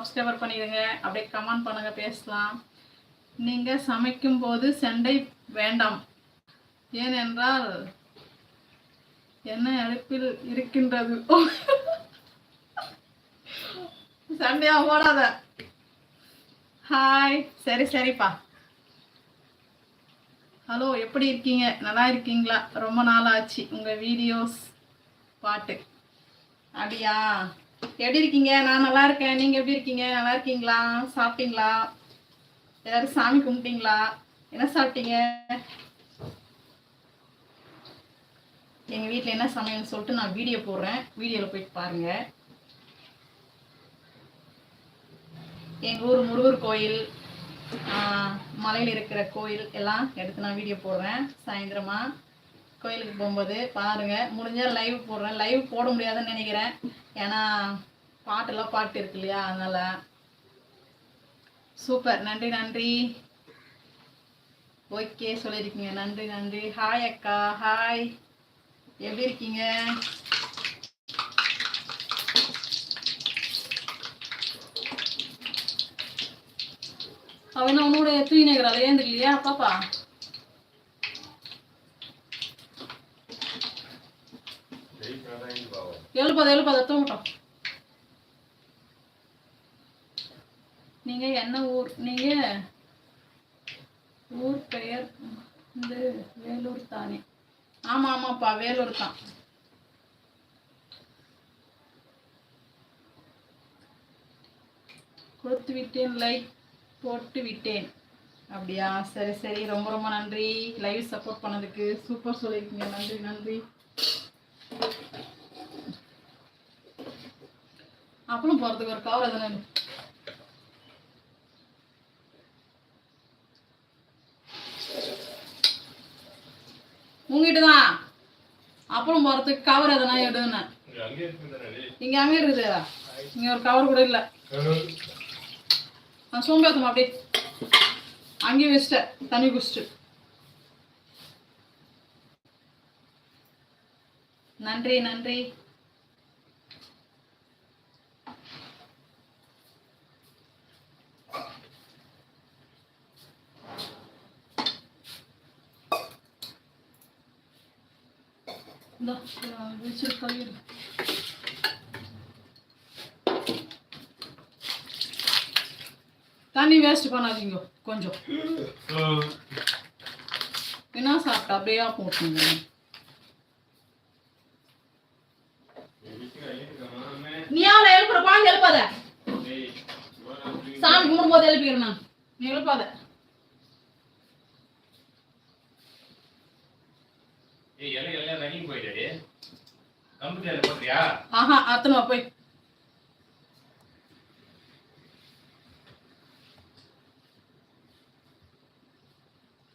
Subscriber பண்ணிடுங்க. அப்படியே comment பண்ணுங்க பேசலாம். நீங்கள் சமைக்கும் போது சண்டை வேண்டாம். ஏனென்றால் என்ன அடுப்பில் இருக்கின்றது? சண்டையா ஓடாத ஹாய் சரி சரிப்பா. ஹலோ எப்படி இருக்கீங்க? நல்லா இருக்கீங்களா? ரொம்ப நாள் ஆச்சு உங்கள் வீடியோஸ் பாட்டு. அப்படியா? எப்படி இருக்கீங்க? நான் நல்லா இருக்கேன். நீங்க எப்படி இருக்கீங்க? நல்லா இருக்கீங்களா? சாப்பிட்டீங்களா? எல்லாரும் சாமி கும்பிட்டீங்களா? என்ன சாப்பிட்டீங்க? எங்க வீட்டில் என்ன சமையல்னு சொல்லிட்டு நான் வீடியோ போடுறேன். வீடியோவில் போயிட்டு பாருங்க. எங்கள் ஊர் முருகர் கோயில் ஆஹ், மலையில் இருக்கிற கோயில் எல்லாம் எடுத்து நான் வீடியோ போடுறேன். சாயந்தரமா கோயிலுக்கு போகும்போது பாருங்க. முடிஞ்சால் லைவ் போடுறேன். லைவ் போட முடியாதுன்னு நினைக்கிறேன். ஏன்னா பாட்டெல்லாம் பாட்டு இருக்கு இல்லையா அதனால சூப்பர். நன்றி நன்றி. ஓகே சொல்லியிருக்கீங்க. நன்றி நன்றி. ஹாய் அக்கா ஹாய் எப்படி இருக்கீங்க? அவன் உன்னோட தூயினேக்கிறாள் இல்லையா? பாப்பா. எழுப்பது எழுப்பத தூங்கட்டும். நீங்க என்ன ஊர் நீங்க ஊர் பெயர் வந்து வேலூர் தானே. ஆமா ஆமாப்பா வேலூர் தான். கொடுத்து விட்டேன் லைக் போட்டு விட்டேன். அப்படியா? சரி சரி. ரொம்ப ரொம்ப நன்றி. லைவ் சப்போர்ட் பண்ணதுக்கு சூப்பர் சொல்லியிருக்கீங்க. நன்றி நன்றி. அப்பளும் போகிறதுக்கு ஒரு கவர் எதனா உங்ககிட்ட தான் அப்பளம் போகிறதுக்கு கவர் எதனா எடுன்னு. இங்கே அங்கே இருக்குது. இங்கே ஒரு கவர் கூட இல்லை. நான் சோம்பேத்தம் அப்படியே அங்கேயே வச்சிட்டேன். தண்ணி குடிச்சிட்டு. நன்றி நன்றி. தண்ணி வேஸ்ட் பண்ணாதீங்க கொஞ்சம். என்ன சாப்பிட்டா அப்படியே போட்டுங்க நீ அவளை பாங்க எழுப்பாத. சாமி கும்பிடும் போது எழுப்பிக்கிறேன் நான் நீ எழுப்பாத ஆஹா போய்.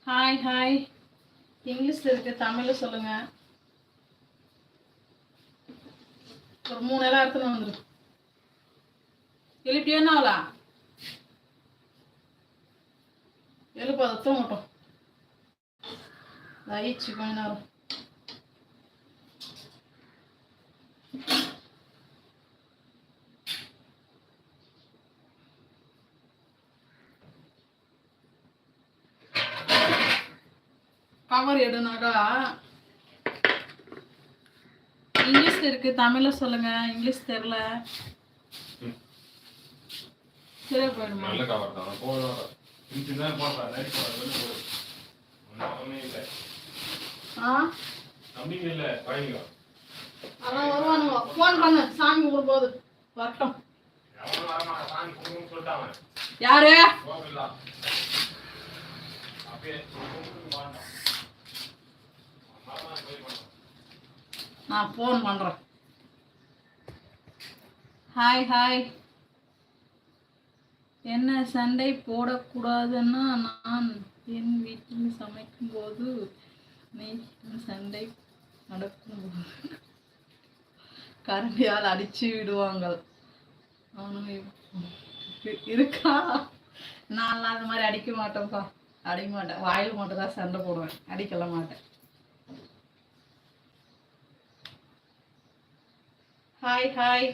ஹாய் ஹாய் இங்கிலீஷ்ல இருக்கு தமிழ்ல சொல்லுங்க. ஒரு மூணு எல்லாம் எடுத்துன்னு வந்துரு. எழுப்பியே என்ன எழுப்ப அதை தூங்கட்டும் தயிச்சு கொஞ்ச நேரம். கவர் எடுனாக்கா இங்கிலீஷ் இருக்கு தமிழ்ல சொல்லுங்க. இங்கிலீஷ் தெரியல. சரியா போயிடுமா நல்ல கவர் தான். போதும் இது தான் போடுறா நைட் போடுற போடு ஒன்றுமே இல்லை. ஆ? நம்பிக்கை இல்லை வாங்கிக்கோ அதான் வருவானுங்க. ஃபோன் பண்ணு. சாமி கும்பிடும் போது. வரட்டும். யாரு? நான் ஃபோன் பண்றேன். ஹாய் ஹாய் என்ன சண்டை போடக்கூடாதுன்னா நான் என் வீட்டில் சமைக்கும்போது நீ சண்டை நடக்கும்போது கரண்டியால் அடிச்சு விடுவாங்க அவனும் இருக்கா நான்லாம் அந்த மாதிரி அடிக்க மாட்டேன்ப்பா. அடிக்க மாட்டேன். வாயில் மட்டும் தான் சண்டை போடுவேன். அடிக்கல மாட்டேன். Hi hi